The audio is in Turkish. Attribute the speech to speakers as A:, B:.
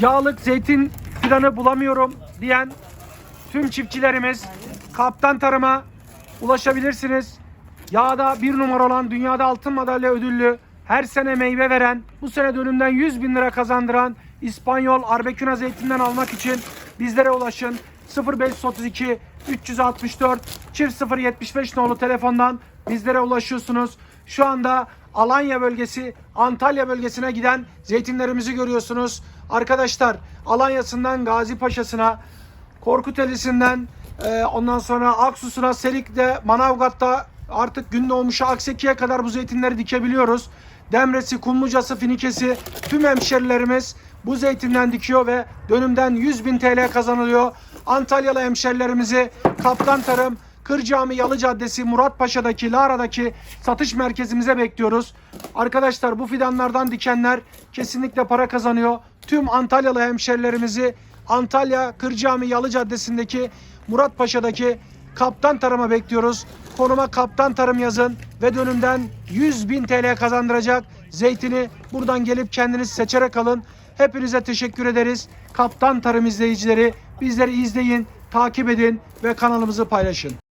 A: yağlık zeytin fidanı bulamıyorum diyen tüm çiftçilerimiz Kaptan Tarım'a ulaşabilirsiniz. Yağda bir numara olan dünyada altın madalya ödüllü her sene meyve veren bu sene dönümden 100 bin lira kazandıran İspanyol Arbeküna zeytinden almak için bizlere ulaşın. 0532 364 çift 075 nolu telefondan bizlere ulaşıyorsunuz. Şu anda Alanya bölgesi, Antalya bölgesine giden zeytinlerimizi görüyorsunuz. Arkadaşlar Alanya'sından Gazi Paşa'sına, Korkuteli'sinden e, ondan sonra Aksus'una, Selik'te, Manavgat'ta artık Gündoğmuş'a, Akseki'ye kadar bu zeytinleri dikebiliyoruz. Demresi, Kumlucası, Finikesi tüm hemşerilerimiz bu zeytinden dikiyor ve dönümden 100 bin TL kazanılıyor. Antalyalı hemşerilerimizi Kaptan Tarım, Kırcami Yalı Caddesi, Muratpaşa'daki, Lara'daki satış merkezimize bekliyoruz. Arkadaşlar bu fidanlardan dikenler kesinlikle para kazanıyor. Tüm Antalyalı hemşerilerimizi Antalya Kırcami Yalı Caddesi'ndeki Muratpaşa'daki Kaptan Tarım'a bekliyoruz. Konuma Kaptan Tarım yazın ve dönümden 100 bin TL kazandıracak zeytini buradan gelip kendiniz seçerek alın. Hepinize teşekkür ederiz. Kaptan Tarım izleyicileri bizleri izleyin, takip edin ve kanalımızı paylaşın.